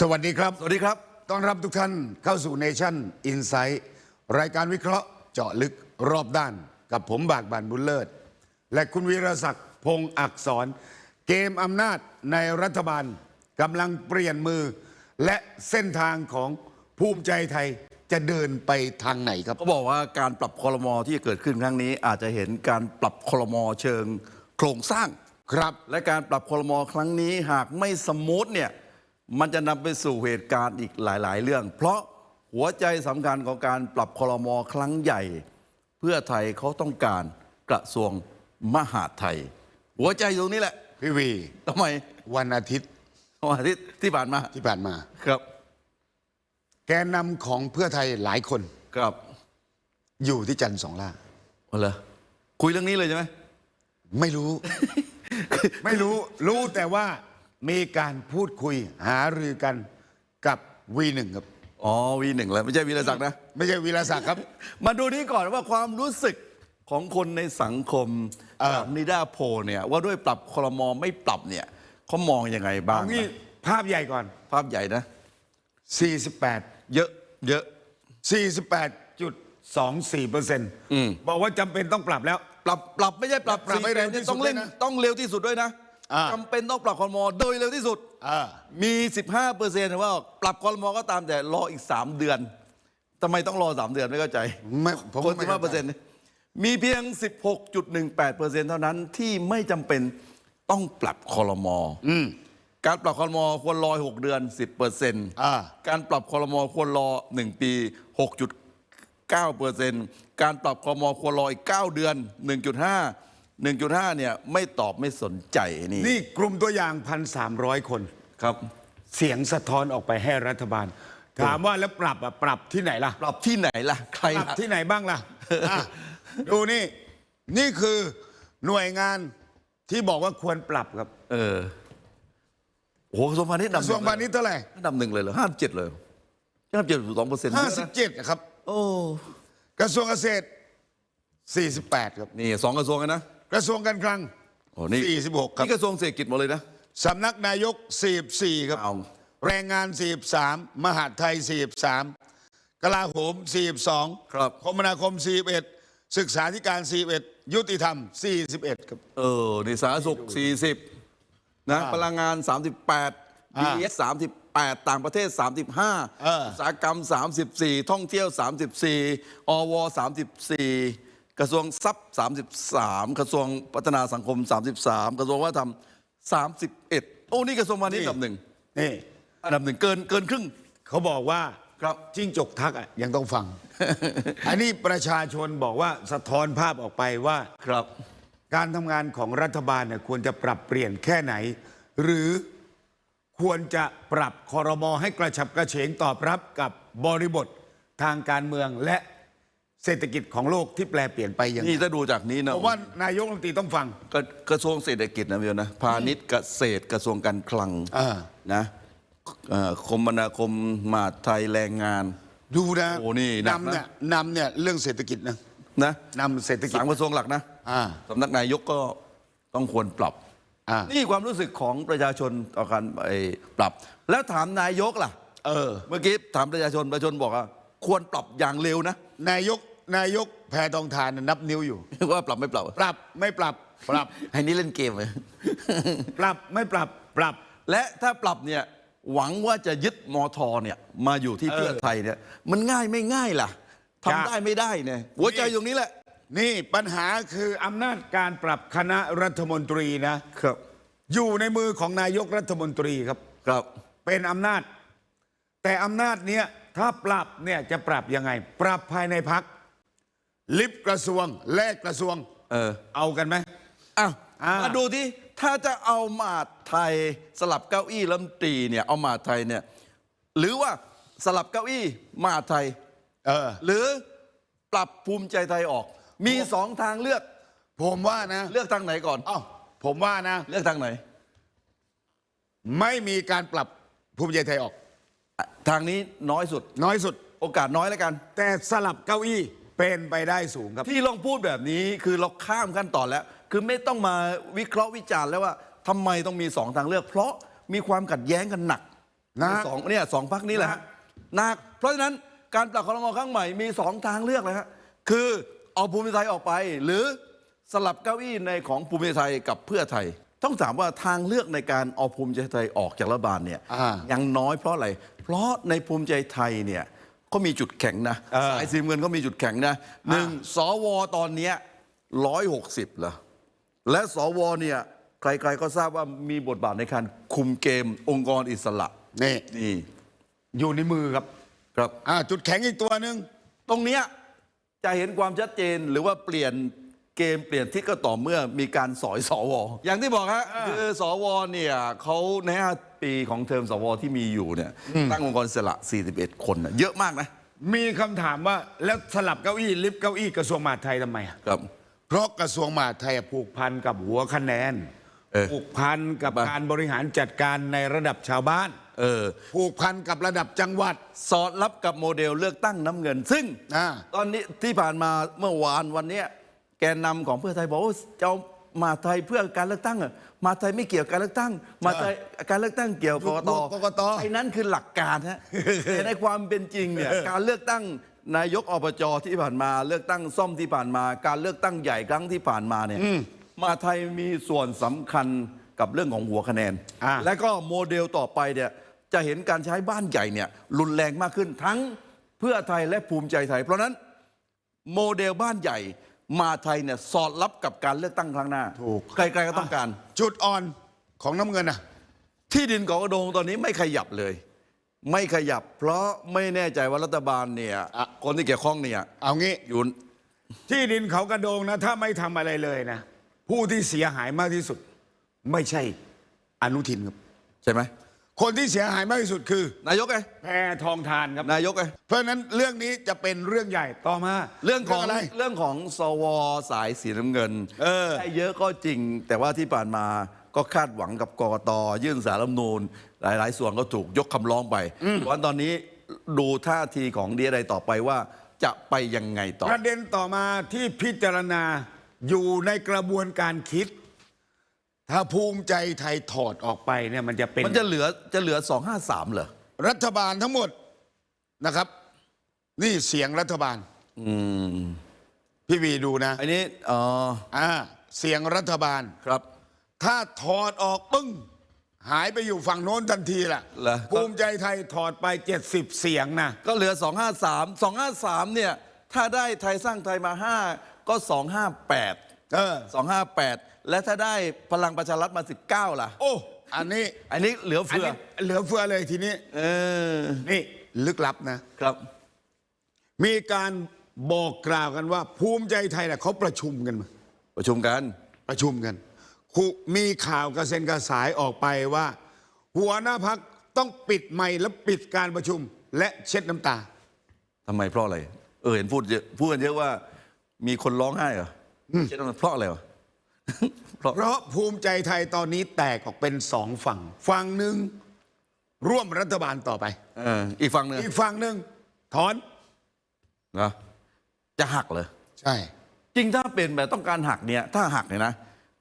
สวัสดีครับ สวัสดีครับ ต้อนรับทุกท่านเข้าสู่เนชั่นอินไซ h ์รายการวิเคราะห์เจาะลึกรอบด้าน กับผมบากบันบุญเลิศ และคุณวีรศักดิ์พงศ์อักษร เกมอำนาจในรัฐบาลกำลังเปลี่ยนมือ และเส้นทางของภูมิใจไทยจะเดินไปทางไหนครับเขาบอกว่าการปรับคอรมอที่จะเกิดขึ้นครั้งนี้ อาจจะเห็นการปรับคอรมอเชิงโครงสร้างครับ และการปรับคอรมอครั้งนี้หากไม่สมูทเนี่ย มันจะนำไปสู่เหตุการณ์อีกหลาย ๆ เรื่อง เพราะหัวใจสำคัญของการปรับคอรมอครั้งใหญ่ เพื่อไทยเขาต้องการกระทรวงมหาดไทย หัวใจตรงนี้แหละพี่วี ทำไมวันอาทิตย์วันอาทิตย์ที่ผ่านมาที่ผ่านมา ครับแกนนำของเพื่อไทยหลายคน ครับอยู่ที่จันทร์สองล่า เอาเลยคุยเรื่องนี้เลยใช่ไหม ไม่รู้ ไม่รู้รู้แต่ว่า มีการพูดคุยหารือกันกับวีหนึ่งครับ อ๋อวีหนึ่งแล้วไม่ใช่วีรศักดิ์นะ ไม่ใช่วีรศักดิ์ครับ มาดูนี้ก่อนว่าความรู้สึกของคนในสังคมเออจากนิดาโพลเนี่ยว่าด้วยปรับคลมอไม่ปรับเนี่ยเขามองยังไงบ้างเอางี้นะภาพใหญ่ก่อน ภาพใหญ่นะ 48 เยอะเยอะ 48.24เปอร์เซ็นต์บอกว่าจำเป็นต้องปรับแล้ว ปรับปรับไม่ใช่ปรับปรับให้เร็วที่สุดต้องเร่งด้วยนะต้องเร็วที่สุดด้วยนะอ่า จำเป็นต้องปรับคลมอโดยเร็วที่สุดเออมี 15เปอร์เซ็นต์ว่าปรับคลมอก็ตามแต่รออีก 3 เดือนทำไมต้องรอ 3 เดือนไม่เข้าใจไม่ผมคนไม่15เปอร์เซ็นต์มีเพียง 16.18เปอร์เซ็นต์เท่านั้นที่ไม่จำเป็นต้องปรับคอรมออืมการปรับคอรมอควรรอ6เดือน 10เปอร์เซ็นต์อ่าการปรับคอรมอควรรอ 1 ปี 6.9เปอร์เซ็นต์การปรับคอรมอควรรออีก 9 เดือน 1.5 1.5 เนี่ยไม่ตอบไม่สนใจนี่นี่กลุ่มตัวอย่าง 1,300 คน ครับ เสียงสะท้อนออกไปให้รัฐบาล ถามว่าแล้วปรับอะปรับที่ไหนล่ะ ปรับที่ไหนล่ะ ใครปรับล่ะที่ไหนบ้างล่ะอะดูนี่ นี่คือหน่วยงานที่บอกว่าควรปรับครับเออโอ้โหกระทรวงพาณิชย์กระทรวงพาณิชย์เท่าไหร่อันดับหนึ่งเลยเหรอห้าเจ็ดเลยห้าเจ็ดสองเปอร์เซ็นต์57นะครับ โอ้ กระทรวงเกษตร 48 ครับ นี่สองกระทรวงกันนะ กระทรวงการคลัง โอ้นี่46 ครับ นี่กระทรวงเศรษฐกิจหมดเลยนะ สำนักนายก 44 ครับ เอา แรงงาน 43 มหาดไทย 43 กลาโหม 42 ครับ คมนาคม 41 ศึกษาธิการ 41 ยุติธรรม 41 ครับ เออนี่สาธารณสุข 40 นะอ่าพลังงาน 38 อ่า BS 38 ต่างประเทศเออ35อุ ตสาหกรรม 34 ท่องเที่ยว 34 อว 34 กระทรวงทรัพย์ 33 กระทรวงพัฒนาสังคม 33 กระทรวงวัฒนธรรม 31 โอ้นี่กระทรวงพาณิชย์อันดับหนึ่งนี่อันดับหนึ่งเกินเกินครึ่ง เขาบอกว่าครับจิ้งจกทักอะยังต้องฟัง อันนี้ประชาชนบอกว่าสะท้อนภาพออกไปว่าครับ การทำงานของรัฐบาลเนี่ยควรจะปรับเปลี่ยนแค่ไหน หรือควรจะปรับคอรมอให้กระฉับกระเฉงตอบรับกับบริบททางการเมืองและ เศรษฐกิจของโลกที่แปลเปลี่ยนไปอย่างนี่ถ้าดูจากนี้นะผมว่านายกรัฐมนตรีต้องฟังกระกระทรวงเศรษฐกิจนะเบียวนะพาณิชย์เกษตรกระทรวงการคลังอ่านะเอ่อคมนาคมมหาดไทยแรงงาน ดูนะโอ้นี่หนักนะ นำเนี่ยนำเนี่ยเรื่องเศรษฐกิจนะนะนำเศรษฐกิจ สามกระทรวงหลักนะอ่าสำนักนายกก็ต้องควรปรับ อ่านี่ความรู้สึกของประชาชนต่อการไอ้ปรับ แล้วถามนายกล่ะ เออ เมื่อกี้ถามประชาชนประชาชนบอกว่าควรปรับอย่างเร็วนะ นายก นายกแพทองทานน่ะนับนิ้วอยู่ ว่าปรับไม่ปรับ ปรับไม่ปรับปรับ ไอ้นี่เล่นเกมเลยปรับไม่ปรับปรับ และถ้าปรับเนี่ยหวังว่าจะยึดมทเนี่ยมาอยู่ที่เพื่อเออไทยเนี่ยมันง่ายไม่ง่ายล่ะครับทำได้ไม่ได้เนี่ยหัวใจตรงนี้แหละ นี่ปัญหาคืออำนาจการปรับคณะรัฐมนตรีนะครับ อยู่ในมือของนายกรัฐมนตรีครับครับ เป็นอำนาจ แต่อำนาจเนี้ยถ้าปรับเนี่ยจะปรับยังไง ปรับภายในพัก ลิฟต์กระทรวงแลกกระทรวง เออ เอากันไหม อ้าวอ่าม มาดูที่ถ้าจะเอามาดไทยสลับเก้าอี้รัฐมนตรีเนี่ยเอามาดไทยเนี่ยหรือว่าสลับเก้าอี้มาดไทย เออ หรือปรับภูมิใจไทยออก มีสองทางเลือกผมว่านะเลือกทางไหนก่อน เอ้าผมว่านะ เลือกทางไหน ไม่มีการปรับภูมิใจไทยออก ทางนี้น้อยสุด น้อยสุด โอกาสน้อยแล้วกัน แต่สลับเก้าอี้ เป็นไปได้สูงครับ ที่ลองพูดแบบนี้คือเราข้ามขั้นตอนแล้ว คือไม่ต้องมาวิเคราะห์วิจารณ์แล้วว่าทำไมต้องมีสองทางเลือก เพราะมีความขัดแย้งกันหนักนะสองเนี่ยสองพักนี้แหละฮะหนักเพราะฉะนั้นการปรับครมครั้งใหม่มีสองทางเลือกเลยฮะคือเอาภูมิใจไทยออกไป หรือสลับเก้าอี้ในของภูมิใจไทยกับเพื่อไทย ต้องถามว่าทางเลือกในการเอาภูมิใจไทยออกจากรัฐบาลเนี่ยอ่ายังน้อยเพราะอะไรเพราะในภูมิใจไทยเนี่ย ก็มีจุดแข็งนะเออ สายสีน้ำเงินก็มีจุดแข็งนะหนึ่งสวตอนเนี้ร้อยหกสิบเหรอและสวเนี่ยใครๆก็ทราบว่ามีบทบาทในการคุมเกมองค์กรอิสระนี่นี่อยู่ในมือครับ ครับ อ่าจุดแข็งอีกตัวหนึ่ง ตรงเนี้ยจะเห็นความชัดเจนหรือว่าเปลี่ยน เกมเปลี่ยนทิศก็ต่อเมื่อมีการสอยสวอย่างที่บอกฮะคือสวเนี่ยเขาในห้าปีของเทอมสวที่มีอยู่เนี่ยตั้งองค์กรอิสระ41 คนน่ะเยอะมากนะ มีคำถามว่าแล้วสลับเก้าอี้ลิฟต์เก้าอี้กระทรวงมหาดไทยทำไมอะครับ เพราะกระทรวงมหาดไทยผูกพันกับหัวคะแนนเออผูกพันกับบ้าการบริหารจัดการในระดับชาวบ้านเออผูกพันกับระดับจังหวัด สอดรับกับโมเดลเลือกตั้งน้ำเงิน ซึ่งอ่าตอนนี้ที่ผ่านมาเมื่อวานวันเนี้ยแก นนำของเพื่อไทยบอกว่าจะเอามาไทยเพื่อการเลือกตั้งอะมาไทยไม่เกี่ยวกับการเลือกตั้ง มาไทยการเลือกตั้งเกี่ยวกับกกตกกตไอ้นั้นคือหลักการฮะแต่ในความเป็นจริงเนี่ยการเลือกตั้งนายกอบจที่ผ่านมา เลือกตั้งซ่อมที่ผ่านมา การเลือกตั้งใหญ่ครั้งที่ผ่านมาเนี่ยมาไทยมีส่วนสำคัญกับเรื่องของหัวคะแนนอ่าและก็โมเดลต่อไปเนี่ยจะเห็นการใช้บ้านใหญ่เนี่ยรุนแรงมากขึ้นทั้งเพื่อไทยและภูมิใจไทย เพราะฉะนั้นโมเดลบ้านใหญ่ มาไทยเนี่ยสอดรับกับการเลือกตั้งครั้งหน้าถูก ใครๆก็ต้องการ จุดอ่อนของน้ำเงินอะ ที่ดินของกระโดงตอนนี้ไม่ขยับเลย ไม่ขยับ เพราะไม่แน่ใจว่ารัฐบาลเนี่ย อะ คนที่เกี่ยวข้องเนี่ยเอางี้ อยู่ ที่ดินเขากระโดงนะ ถ้าไม่ทำอะไรเลยนะ ผู้ที่เสียหายมากที่สุด ไม่ใช่อนุทินครับ ใช่ไหม คนที่เสียหายมากที่สุดคือ นายกไงแพทองทานครับ นายกไงเพราะฉะนั้นเรื่องนี้จะเป็นเรื่องใหญ่ต่อมา เรื่องของอะไร เรื่องของสวสายสีน้ำเงินเออ ได้เยอะก็จริง แต่ว่าที่ผ่านมาก็คาดหวังกับกกตยื่นสารรัฐธรรมนูญหลาย ๆ ส่วนก็ถูกยกคำร้องไปวันตอนนี้ดูท่าทีของดีอะไรต่อไปว่า จะไปยังไงต่อ ประเด็นต่อมาที่พิจารณาอยู่ในกระบวนการคิด ถ้าภูมิใจไทยถอดออกไปเนี่ยมันจะเป็นมันจะเหลือจะเหลือ253เหรอ รัฐบาลทั้งหมดนะครับ นี่เสียงรัฐบาล อืม พี่วีดูนะ อันนี้อ๋ออ่า เสียงรัฐบาล ครับ ถ้าถอดออกปึ้ง หายไปอยู่ฝั่งโน้นทันทีล่ะ เหรอ ภูมิใจไทยถอดไป 70 เสียงนะ ก็เหลือ253 253เนี่ย ถ้าได้ไทยสร้างไทยมา5ก็258เออ258และถ้าได้พลังประชารัฐมา 19 ล่ะ โอ้ อันนี้อันนี้เหลืออันเฟือนี้เหลือเฟือเลยทีนี้ เออนี่ลึกลับนะ ครับ มีการบอกกล่าวกันว่า ภูมิใจไทยน่ะเขาประชุมกันมาประชุมกัน ประชุมกันคุมีข่าวกระเซ็นกระสายออกไปว่า หัวหน้าพักต้องปิดไมค์และปิดการประชุม และเช็ดน้ำตา ทำไมเพราะอะไร เออเห็นพูดเยอะพูดกันเยอะว่า มีคนร้องไห้เหรอเช่นนั้นเพราะอะไรวะ เพราะเพราะภูมิใจไทยตอนนี้แตกออกเป็นสองฝั่ง ฝั่งหนึ่งร่วมรัฐบาลต่อไปเอออีกฝั่งหนึ่งอีกฝั่งหนึ่งถอนนะจะหักเหรอใช่ จริงถ้าเป็นแบบต้องการหักเนี่ย ถ้าหักเนี่ยนะ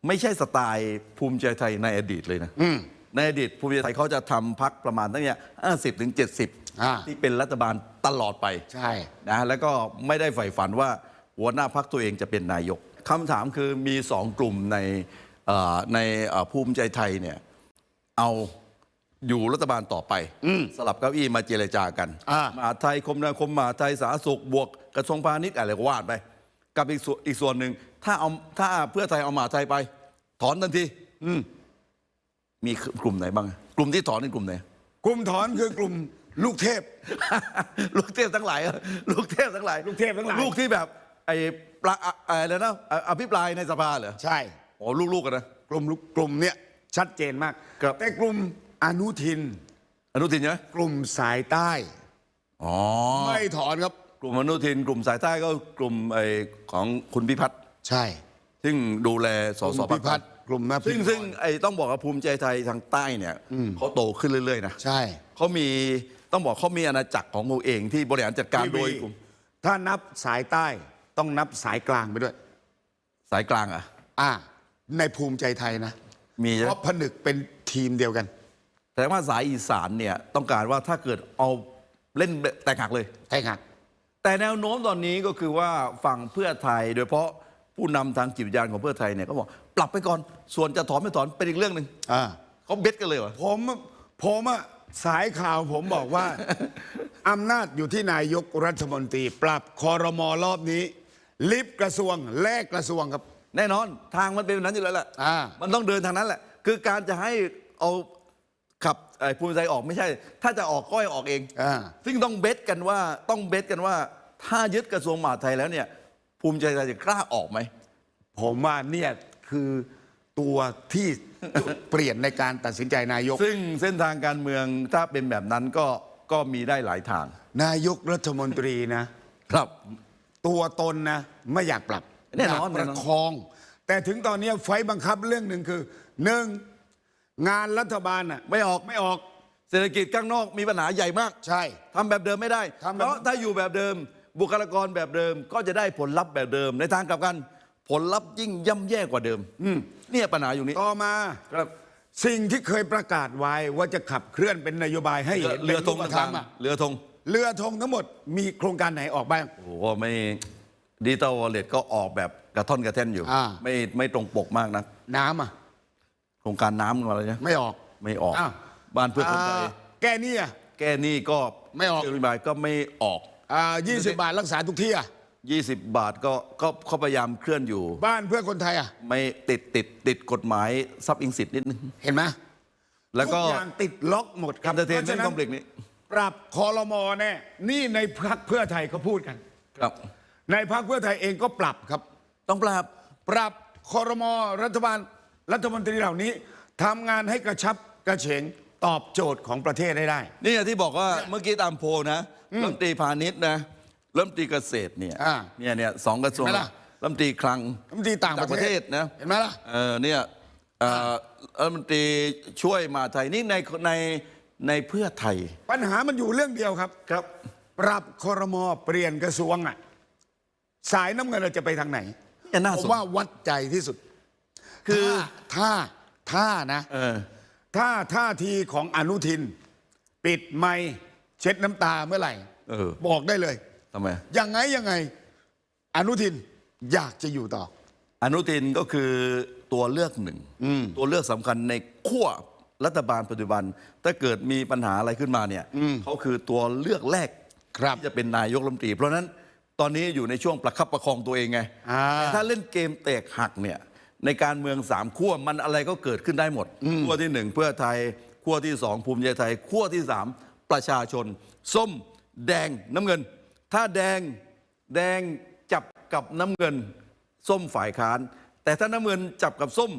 ไม่ใช่สไตล์ภูมิใจไทยในอดีตเลยนะอืมในอดีตภูมิใจไทยเขาจะทำพักประมาณตั้งแต่ห้าสิบถึงเจ็ดสิบอ่าที่เป็นรัฐบาลตลอดไป ใช่นะแล้วก็ไม่ได้ใฝ่ฝันว่าหัวหน้าพักตัวเองจะเป็นนายก คำถามคือมีสองกลุ่มในเอ่อในเอ่อภูมิใจไทยเนี่ยเอาอยู่รัฐบาลต่อไปสลับเก้าอี้มาเจรจากันอ่ามหาดไทยคมนาคมมหาดไทยสาธารณสุขบวกกระทรวงพาณิชย์อะไรก็ว่าไป กับอีกส่วนอีกส่วนหนึ่งถ้าเอาถ้าเพื่อไทยเอามหาดไทยไป ถอนทันทีมีกลุ่มไหนบ้าง กลุ่มที่ถอนนี่กลุ่มไหนกลุ่มถอนคือกลุ่มลูกเทพ ลูกเทพทั้งหลายเหรอลูกเทพทั้งหลาย ลูกเทพทั้งหลาย ลูกที่แบบ ไอ้ปลาอะอะไรนะอะอภิปรายในสภาเหรอใช่โอ้ลูกๆกันนะ กลุ่มลูกกลุ่มเนี้ยชัดเจนมาก ครับ แต่กลุ่มอนุทิน อนุทินใช่ไหมกลุ่มสายใต้ อ๋อไม่ถอนครับ กลุ่มอนุทิน กลุ่มสายใต้ก็กลุ่มไอ้ของคุณพิพัฒน์ใช่ซึ่งดูแลสกลุ่สมพิพัฒน์กลุ่มนาซึ่งซึ่งไอ้ต้องบอกว่าภูมิใจไทยทางใต้เนี่ยเขาโตขึ้นเรื่อยๆนะใช่ เขามีต้องบอกเขามีอาณาจักรของตัวเองที่บริหารจัดการโดยกลุ่ม ถ้านับสายใต้ ต้องนับสายกลางไปด้วย สายกลางอะ อ่า ในภูมิใจไทยนะมีใช่ไหเพมราะผนึกเป็นทีมเดียวกัน แต่ว่าสายอีสานเนี่ยต้องการว่าถ้าเกิดเอาเล่นแบบแตกหักเลย ใช่ครับ แต่แนวโน้มตอนนี้ก็คือว่าฝั่งเพื่อไทย โดยเฉพาะผู้นำทางจิตวิญญาณของเพื่อไทยเนี่ยก็บอกปรับไปก่อนส่วนจะถอนไม่ถอนเป็นอีกเรื่องหนึ่งอ่า เขาเบ็ดกันเลยเหรอผมผมอะสายข่าวผมบอกว่า อำนาจอยู่ที่นายกรัฐมนตรี ปรับคอรมอรอบนี้ ลิฟต์กระทรวงแลกกระทรวงครับ แน่นอนทางมันเป็นแบบนั้นอยู่แล้วแหละอ่า มันต้องเดินทางนั้นแหละ คือการจะให้เอาขับไอ้ภูมิใจออกไม่ใช่ ถ้าจะออกก็ให้ออกเอง อ่า ซึ่งต้องเบสกันว่าต้องเบสกันว่า ถ้ายึดกระทรวงมหาดไทยแล้วเนี่ยภูมิใจไทยจะกล้าออกไหม ผมว่าเนี่ยคือตัวที่ จุดเปลี่ยนในการตัดสินใจนายก ซึ่งเส้นทางการเมืองถ้าเป็นแบบนั้นก็ก็มีได้หลายทางนายกรัฐมนตรีนะ ครับ ตัวตนนะไม่อยากปรับแน่นอนยากประคอง แต่ถึงตอนนี้ไฟบังคับเรื่องหนึ่งคือหนึ่งงานรัฐบาลน่ะไม่ออกไม่ออก เศรษฐกิจข้างนอกมีปัญหาใหญ่มากใช่ ทำแบบเดิมไม่ได้ ทำแบบ เพราะถ้าอยู่แบบเดิม บุคลากรแบบเดิมก็จะได้ผลลัพธ์แบบเดิม ในทางกลับกัน ผลลัพธ์ยิ่งย่ำแย่กว่าเดิมเนี่ยปัญหาอยู่นี้ต่อมา ครับ สิ่งที่เคยประกาศไว้ว่าจะขับเคลื่อนเป็นนโยบายให้เรือเห็นเรือธงป็นปต่างอะๆเรือธง เรือธงทั้งหมดมีโครงการไหนออกบ้าง โอ้โหไม่ดิจิตอลวอลเล็ตก็ออกแบบกระท่อนกระแท่นอยู่ อ่า ไม่ไม่ตรงปกมากนะน้ำอะ โครงการน้ำอะไรนะไม่ออก ไม่ออก อ้าว บ้านเพื่อคนไทยาแก้หนี้อะ แก้หนี้ก็ไม่ออก นโยบายก็ไม่ออกอ่า20บาทรักษาทุกที่อะ 20 บาทก็ก็เขาพยายามเคลื่อนอยู่ บ้านเพื่อคนไทยอะ ไม่ติดติดติดกฎหมายทรัพย์อิงสิทธิ์นิดนึง เห็นไหมแล้วก็ ทุอย่างติดล็อกหมดครับ Entertainment พราะฉะ Complex นี่ ปรับคอรมอแน่นี่ในพักเพื่อไทยเขาพูดกัน ครับ ในพักเพื่อไทยเองก็ปรับครับ ต้องปราบปรับคอรมอรัฐบาลรัฐมนตรีเหล่านี้ทำงานให้กระชับกระเฉงตอบโจทย์ของประเทศได้ได้ นี่ที่บอกว่าเมื่อกี้ตามโพลนะรัฐมนตรีพาณิชย์นะรัฐมนตรีเกษตรเนี่ยอ่าเนี่ยเนี่ยสองกระทรวงเห็นไหมล่ะ รัฐมนตรีคลังรัฐมนตรีต่างประเทศนะเห็นไหมล่ะ เออเนี่ยเอ่อรัฐมนตรีช่วยมหาไทยนี่ในใน ในเพื่อไทย ปัญหามันอยู่เรื่องเดียวครับ ครับ ปรับคอรมอเปลี่ยนกระทรวงอะสายน้ำเงินเราจะไปทางไหนเนี่ยน่าผสมนว่าวัดใจที่สุด คือถ้าถ้านะ เออ ถ้าท่าทีของอนุทิน ปิดไมค์เช็ดน้ำตาเมื่อไหร่ เออบอกได้เลย ทำไม ยังไงยังไง อนุทินอยากจะอยู่ต่อ อนุทินก็คือตัวเลือกหนึ่ง ตัวเลือกสำคัญในขั้ว รัฐบาลปัจจุบัน ถ้าเกิดมีปัญหาอะไรขึ้นมาเนี่ยเขาคือตัวเลือกแรกครับที่จะเป็นนายกรัฐมนตรี เพราะฉะนั้นตอนนี้อยู่ในช่วงประคับประคองตัวเองไงอ่าแต่ถ้าเล่นเกมแตกหักเนี่ยในการเมืองสามขั้วมันอะไรก็เกิดขึ้นได้หมดขั้วที่หนึ่งเพื่อไทยขั้วที่สองภูมิใจไทยขั้วที่สามประชาชน ส้ม แดงน้ำเงิน ถ้าแดงแดงจับกับน้ำเงิน ส้มฝ่ายค้าน แต่ถ้าน้ำเงินจับกับส้ม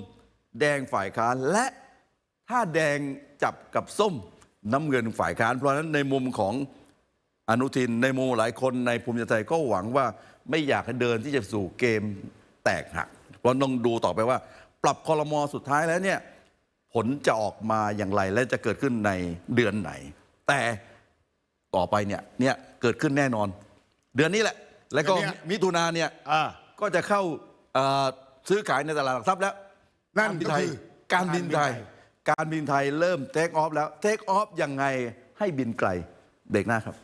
แดงฝ่ายค้านและ ถ้าแดงจับกับส้มน้ำเงินฝ่ายค้าน เพราะฉะนั้นในมุมของอนุทินในมุมหลายคนในภูมิใจไทยก็หวังว่าไม่อยากให้เดินที่จะสู่เกมแตกหักเพราะต้องดูต่อไปว่า ปรับคอรมอสุดท้ายแล้วเนี่ยผลจะออกมาอย่างไรและจะเกิดขึ้นในเดือนไหน แต่ต่อไปเนี่ยเนี่ยเกิดขึ้นแน่นอน เดือนนี้แหละ แล้วก็เดือนเนี้ยมิถุนาเนี่ยอ่าก็จะเข้าเอ่อซื้อขายในตลาดหลักทรัพย์แล้วนั่นการบินก็ไทยคือการบินไทย การบินไทยเริ่มเทคออฟแล้วเทคออฟยังไงให้บินไกลเบรกหน้าครับ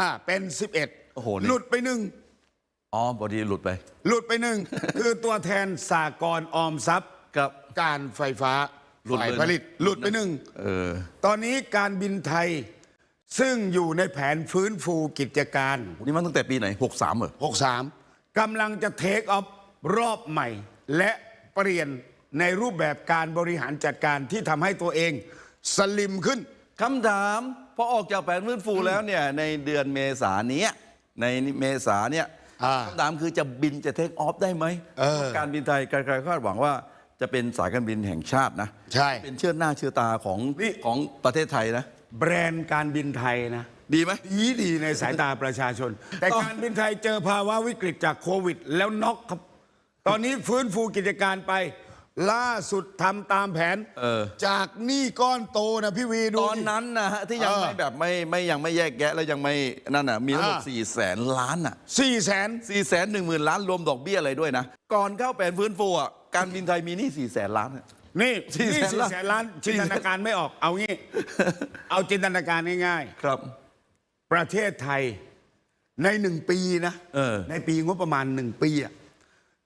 อ่าเป็นโอ้โห11นี่ หลุดไปหนึ่งอ๋อพอดีหลุดไปหลุดไปหนึ่ง คือตัวแทนสากรณ์ออมทรัพย์ ครับ การไฟฟ้าหลุดฝ่ายเลยนะผลิต หลุดไปหนึ่งเออ ตอนนี้การบินไทย ซึ่งอยู่ในแผนฟื้นฟูกิจการ นี่มันตั้งแต่ปีไหน 63เหรอ 63กำลังจะเทคออฟรอบใหม่ และเปลี่ยนในรูปแบบการบริหารจัดการที่ทำให้ตัวเอง สลิมขึ้น คำถาม พอออกจากแผนฟื้นฟูแล้วเนี่ยในเดือนเมษาเนี้ยในเมษาเนี่ยอ่า คำถามคือจะบินจะเทคออฟได้ไหมเออพราะการบินไทยใครๆคาดหวังว่าจะเป็นสายการบินแห่งชาตินะใช่ เป็นเชื่อหน้าเชื่อตาของนี่ของประเทศไทยนะ แบรนด์การบินไทยนะ ดีไหม ดีดีในสายตาประชาชน แต่ต้องการบินไทยเจอภาวะวิกฤตจากโควิด แล้วน็อกครับ ตอนนี้ฟื้นฟูกิจการไป ล่าสุดทำตามแผนเออ จากหนี้ก้อนโตนะพี่วีดูตอนนั้นนะฮะที่ยังเออ ไม่แบบไม่ไม่ยังไม่แยกแยะแล้วยังไม่นั่นน่ะมีทั้งหมดอ่าสี่แสนล้านอะสี่แสนสี่แสนหนึ่งหมื่นล้านรวมดอกเบี้ยอะไรด้วยนะ ก่อนเข้าแผนฟื้นฟูอะการบินไทยมีหนี้สี่แสนล้านอะ นี่สี่นี่แสนสี่ล้านแสนล้านจินตนาการไม่ออก เอางี้ เอาจินตนาการง่ายครับ ๆ ประเทศไทยในหนึ่งปีนะ เออ ในปีงบประมาณหนึ่งปีอะ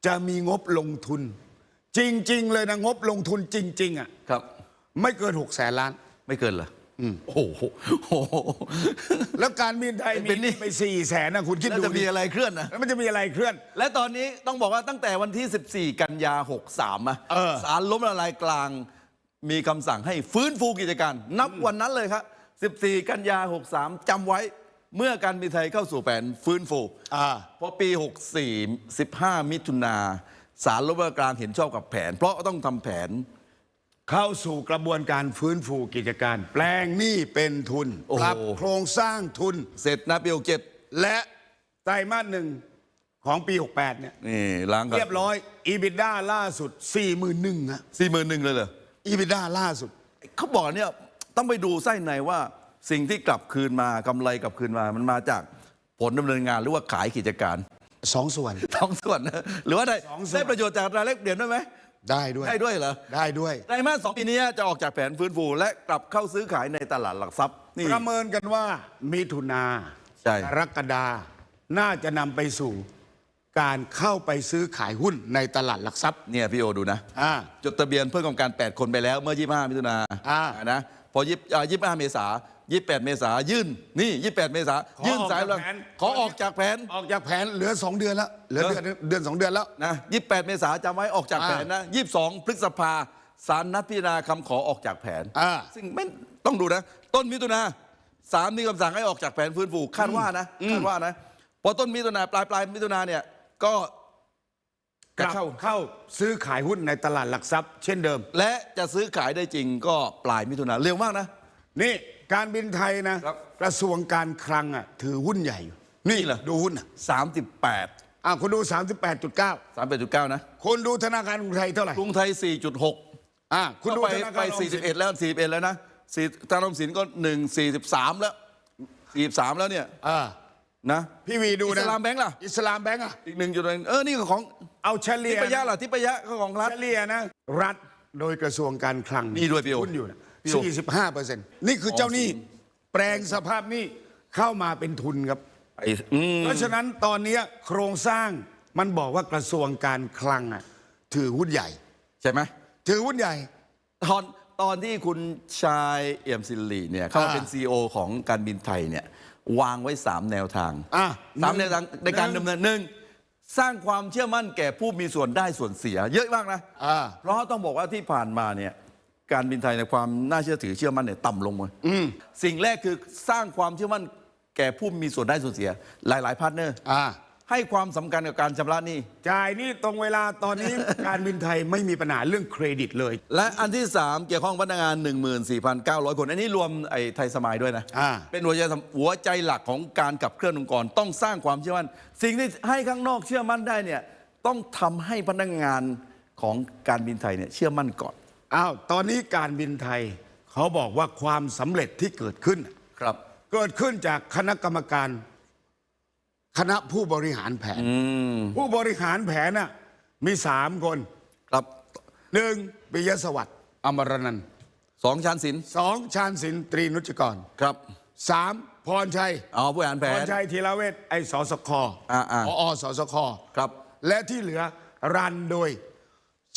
จะมีงบลงทุน จริง ๆ เลยนะงบลงทุนจริง ๆ อะ ครับ ไม่เกินหกแสนล้าน ไม่เกินเหรออโอ้โหโอ้โห แล้วการบินไทยเป็มีนหนี้ ไปสี่แสนนะคุณคิดแล้วดูจะมีดิอะไรเคลื่อนนะ แล้วมันจะมีอะไรเคลื่อน และตอนนี้ต้องบอกว่าตั้งแต่วันที่ 14 กันยา 63อะเออ ศาลล้มละลายกลาง มีคำสั่งให้ฟื้นฟูกิจการ นับวันนั้นเลยครับ 14 กันยา 63จำไว้เมื่อการบินไทยเข้าสู่แผนฟื้นฟู อ่าพอปี 64 15 มิถุนา ศาลล้มละลายกลางเห็นชอบกับแผน เพราะต้องทำแผน เข้าสู่กระบวนการฟื้นฟูกิจการ แปลงหนี้เป็นทุนโอ้ปโหรับโครงสร้างทุน เสร็จนะปีเจ็ดและไตรมาสหนึ่งของปี 68 เนี่ยนี่ล้างกันเรียบร้อยอีบิด้าล่าสุด 4 1 0 0 0ฮะสี่หมื่นหนึ่งเลยเหรออีบิด้าล่าสุด เขาบอกเนี่ยต้องไปดูไส้ในว่าสิ่งที่กลับคืนมากำไรกลับคืนมามันมาจากผลดำเนินงานหรือว่าขายกิจการ สองส่วนท้องส่วนนะหรือว่าได้สองส่วน ได้ประโยชน์จากรายแลกเปลี่ยนด้วยไหมได้ด้วยได้ด้วยเหรอได้ด้วย ไตรมาสสองปีนี้จะออกจากแผนฟื้นฟู และกลับเข้าซื้อขายในตลาดหลักทรัพย์นี่ ประเมินกันว่ามิถุนาใช่ กรกฎาน่าจะนำไปสู่การเข้าไปซื้อขายหุ้นในตลาดหลักทรัพย์เนี่ยพี่โอดูนะ อ่า จดทะเบียนเพื่อกรรมการ 8 คนไปแล้วเมื่อ 25 มิถุนาอ่า นะ พอยี่25เมษา28เมษายื่นนี่28เมษาขอยื่นสายออกจากแล้วแผนขอออกจากแผนออกจากแผนเหลือ 2 เดือนแล้วเหลือเหรอเดือนเดือนสองเดือนแล้วนะ28เมษาจำไว้ออกจากอ่าแผนนะ22พฤษภาสารนัดพิจารณาคำขอออกจากแผนอ่าซึ่งไม่ต้องดูนะ ต้นมิถุนาสารมีคำสั่งให้ออกจากแผนฟื้นฟูคาดว่านะคาดว่านะพอต้นมิถุนาปลายปลายมิถุนาเนี่ยก็ก จะลับเข้าเข้าซื้อขายหุ้นในตลาดหลักทรัพย์ เช่นเดิม และจะซื้อขายได้จริงก็ปลายมิถุนาเร็วมากนะ นี่การบินไทยนะ ครับ กระทรวงการคลังอะถือหุ้นใหญ่อยู่นี่นี่เหรอดูหุ้นอะ38อะคุณดู 38.9 38.9นะคุณดูธนาคารกรุงไทยเท่าไหร่กรุงไทย4.6อะคุณดูไปธนาคารไปออมสิน41แล้ว41แล้วนะสี่ธนาคารออมสินก็1 43แล้ว43แล้วเนี่ย อ่า นะพี่วีดูนะอิสลามแบงค์ล่ะ อิสลามแบงค์อะ อีกหนึ่งจุดหนึ่งเออ นี่ก็ของเอาเฉลี่ทิยปยะล่ะทิปยะก็ของรัฐ เฉลี่ยนะ รัฐโดยกระทรวงการคลังนี่ด้วยพี่โอหุ้นอยู่นะพี่โอ45เปอร์เซ็นต์นี่คือเจ้าหนี้แปลงสภาพหนี้เข้ามาเป็นทุนครับ ไอ้อืมเพราะฉะนั้นตอนเนี้ยโครงสร้างมันบอกว่ากระทรวงการคลังอะถือหุ้นใหญ่ ใช่ไหมถือหุ้นใหญ่ ตอนตอนที่คุณชายเอี่ยมสิริเนี่ยเข้ามาอ่า เป็นซีอของการบินไทยเนี่ย วางไว้ 3 แนวทางอะสามแนวทางในการหนึ่ดำงเนินหนึ่งสร้างความเชื่อมั่นแก่ผู้มีส่วนได้ส่วนเสีย เยอะมากนะอ่าเพราะต้องบอกว่าที่ผ่านมาเนี่ยการบินไทยในความน่าเชื่อถือเชื่อมั่นเนี่ยต่ำลงมาสิ่งแรกคือสร้างความเชื่อมั่นแก่ผู้มีส่วนได้ส่วนเสีย หลายๆพาร์ทเนอร์ อ่า ให้ความสำคัญกับการชำระหนี้ จ่ายหนี่ตรงเวลาตอนนี้ การบินไทยไม่มีปัญหาเรื่องเครดิตเลย และอันที่ 3 เกี่ยวข้องพนักงาน 14,900 คน อันนี้รวมไอ้ไทยสมายด้วยนะ อ่า เป็นหัวใจสำหัวใจหลักของการขับเคลื่อนองค์กรต้องสร้างความเชื่อมั่น สิ่งที่ให้ข้างนอกเชื่อมั่นได้เนี่ยต้องทำให้พนักงานของการบินไทยเนี่ยเชื่อมั่นก่อนอ้าวตอนนี้การบินไทย เขาบอกว่าความสำเร็จที่เกิดขึ้น ครับ เกิดขึ้นจากคณะกรรมการ คณะผู้บริหารแผน ผู้บริหารแผนน่ะมีสามคนครับหนึ่งปิยสวัสดิ์อมรนันท์สองชั้นศิลป์สองชาญศิลป์ตรีนุชกรครับสามพรชัยอ๋อผู้บริหารแผพรนชัยธีระเวชไอ้สสคอ่าอ่า พอสสคครับ และที่เหลือรันโดย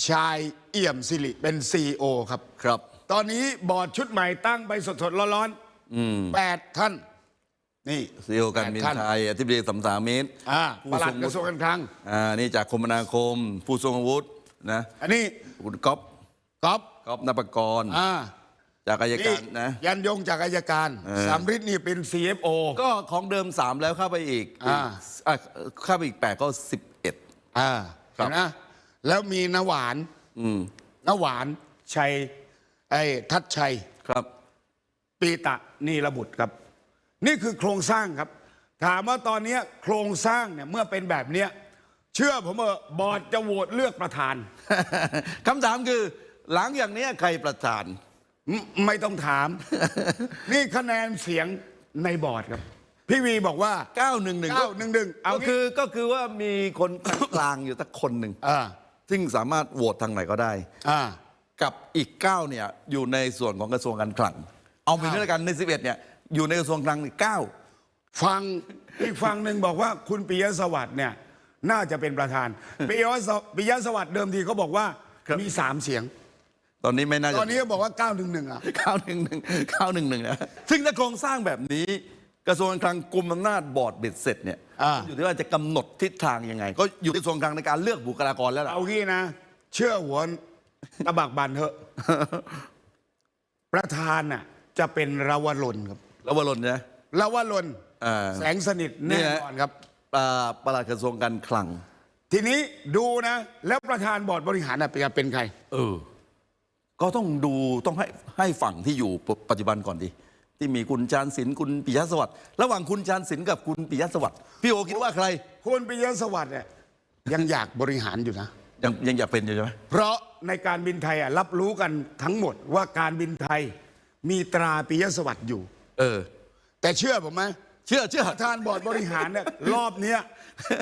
ชายเอี่ยมสิริเป็นซีโอครับ ครับ ตอนนี้บอร์ดชุดใหม่ตั้งไปสดๆร้อนๆแปดท่าน นี่ซีอการบินแปดท่านไทยอธิบดีสัมสามิตรอ่าผู้ปลัทดรงกระทรวงการคลังอ่านี่จากคมนาคม ผู้ทรงอาวุธนะอันนี้คุณก๊อฟก๊อฟก๊อฟนปกรณ์อ่าจากอายนี่การนะยันยงจากอายการเออสามฤทธิ์นี่เป็น CFO ก็ของเดิม 3 แล้วเข้าไปอีกอ่าอะเข้าไปอีก 8 ก็ 11อ่าครับเห็นนะแล้วมีนหวานอืมนหวานชัยไอ้ทัดชัยครับ ปีตะนีระบุตรครับ นี่คือโครงสร้างครับ ถามว่าตอนเนี้ยโครงสร้างเนี่ยเมื่อเป็นแบบเนี้ยเชื่อผมเออบอร์ดจะโหวตเลือกประธาน คำถามคือหลังอย่างเนี้ยใครประธาน ไม่ไม่ต้องถาม นี่คะแนนเสียงในบอร์ดครับ พี่วีบอกว่า 911 911 เอาก็งี้คือก็คือว่ามีคนกลางอยู่สักคนหนึ่งอ่าซึ่งสามารถโหวตทางไหนก็ได้ อ่า กับอีก 9 เนี่ย อยู่ในส่วนของกระทรวงการคลัง เอาเป็นครับเรื่องกันใน 11 เนี่ย อยู่ในกระทรวงคลังเก้าฟังอีกฝั่งหนึ่งบอกว่าคุณปิยะสวัสดิ์เนี่ยน่าจะเป็นประธานปิยะสปิยะสวัสดิ์เดิมทีเขาบอกว่ามีสามเสียง ตอนนี้ไม่น่าจะตอนนี้ก็บอกว่า9ก้าหนึ่งหนึ่งอะเก้าหนึ่งหนึ่งเก้าหนึ่งหนึ่งนะซึ่งถ้าโครงสร้างแบบนี้ กระทรวงการคลังกลุ่มอำนาจบอร์ดเบ็ดเสร็จเนี่ยอ่าอยู่ที่ว่าจะกำหนดทิศทางยังไง ก็อยู่ที่กระทรวงการคลังในการเลือกบุคลากรแล้วล่ะเอางี้นะ เชื่อหัวตะบักบันเถอะ ประธานน่ะจะเป็นราวลนครับ แล้ววรนนะราวลนอ่า แสงสนิทแน่นอนครับอ่าปลัดกระทรวงการคลัง ทีนี้ดูนะ แล้วประธานบอร์ดบริหารน่ะเป็นเป็นใคร เออ ก็ต้องดูต้องให้ให้ฝั่งที่อยู่ปัจจุบันก่อนดิที่มีคุณชาญศิลป์คุณปิยะสวัสดิ์ระหว่างคุณชาญศิลป์กับคุณปิยะสวัสดิ์พี่โอคิดว่าใคร คุณปิยะสวัสดิ์เนี่ยยังอยากบริหารอยู่นะ ยังยังอยากเป็นอยู่ใช่ไหมเพราะในการบินไทยอะรับรู้กันทั้งหมดว่าการบินไทยมีตราปิยะสวัสดิ์อยู่ เออ แต่เชื่อผมไหมเชื่อเชื่อประธานบอร์ดบริหารเนี่ย รอบเนี้ย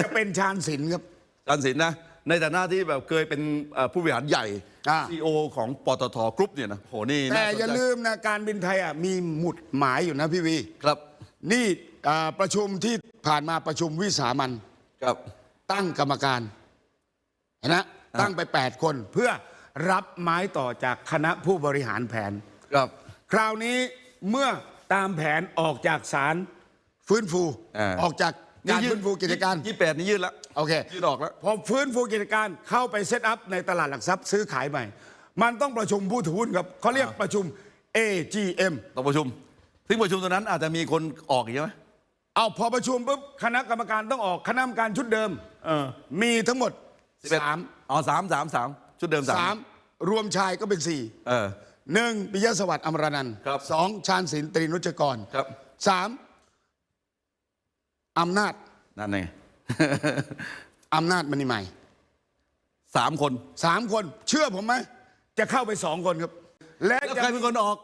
จะเป็นชาญศิลป์ครับชาญศิลป์นะ ในฐานะที่แบบเคยเป็นเอ่อผู้บริหารใหญ่อ่า ซีโอของปตทกรุ๊ปเนี่ยนะโหนี่แต่น่สนใจอย่าลืมนะการบินไทยอะมีหมุดหมายอยู่นะพี่วี ครับนี่อ่าประชุมที่ผ่านมาประชุมวิสามันครับ ตั้งกรรมการเห็นนะตั้งไป 8 คนเพื่อรับไม้ต่อจากคณะผู้บริหารแผน ครับ คราวนี้เมื่อ ตามแผนออกจากศาลฟื้นฟูอ่า ออกจากการฟื้นฟูกิจการ ยี่แปดนี่ยื่นแล้วโอเค ยื่นออกแล้ว พอฟื้นฟูกิจการเข้าไปเซตอัพในตลาดหลักทรัพย์ซื้อขายใหม่ มันต้องประชุมผู้ถือหุ้นครับเขาเรียกประชุม AGM ต้องประชุมซึ่งประชุมตอนนั้นอาจจะมีคนออกอีกใช่ไหม เอาพอประชุมปุ๊บคณะกรรมการต้องออกคณะกรรมการชุดเดิมเออมีทั้งหมด11 สามอ๋อสามสามสามชุดเดิมสามสามรวมชายก็เป็นสี่เออ หนึ่งปิยะสวัสดิ์อมรนันท์ครับสองชาญศิลป์ตรีนุชกรครับ สามอำนาจนั่นไง อำนาจมณีใหม่สามคน สามคน เชื่อผมไหมจะเข้าไปสองคนครับ และแล้วจะใครเป็นคนออก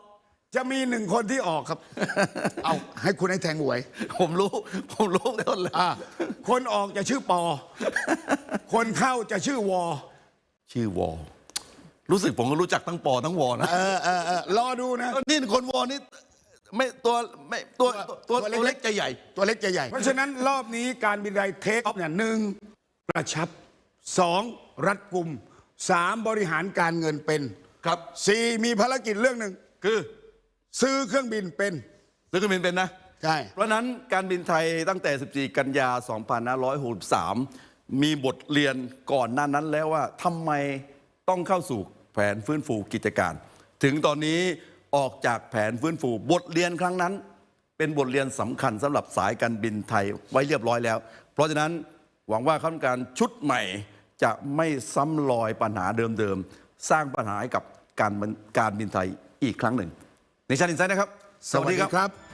จะมีหนึ่งคนที่ออกครับ เอาให้คุณให้แทงหวย ผมรู้ ผมรู้แล้วแหละอ่าคนออกจะชื่อปอ คนเข้าจะชื่อวอ ชื่อวอ รู้สึกผมก็รู้จักทั้งปอทั้งวอนะเออเออเออรอดูนะ นี่คนวอนี่ไม่ตัวไม่ตัวตัวตัวเล็กตัวเล็กจะใหญ่ ตัวเล็กจะใหญ่ เพราะฉะนั้นรอบนี้การบินไทยเทคออฟเนี่ยหนึ่งกระชับสองรัดกุมสามบริหารการเงินเป็นครับสี่มีภารกิจเรื่องหนึ่งคือซื้อเครื่องบินเป็นซื้อเครื่องบินเป็นนะใช่เพราะฉะนั้นการบินไทยตั้งแต่ 14 กันยา 2563 มีบทเรียนก่อนหน้านั้นแล้วว่าทำไมต้องเข้าสู่ แผนฟื้นฟูกิจการ ถึงตอนนี้ออกจากแผนฟื้นฟูบทเรียนครั้งนั้น เป็นบทเรียนสำคัญสำหรับสายการบินไทยไว้เรียบร้อยแล้ว เพราะฉะนั้นหวังว่าข้าราชการชุดใหม่จะไม่ซ้ำรอยปัญหาเดิมๆ สร้างปัญหาให้กับการการบินไทยอีกครั้งหนึ่ง ในชั้นอินไซด์นะครับ สวัสดีครับ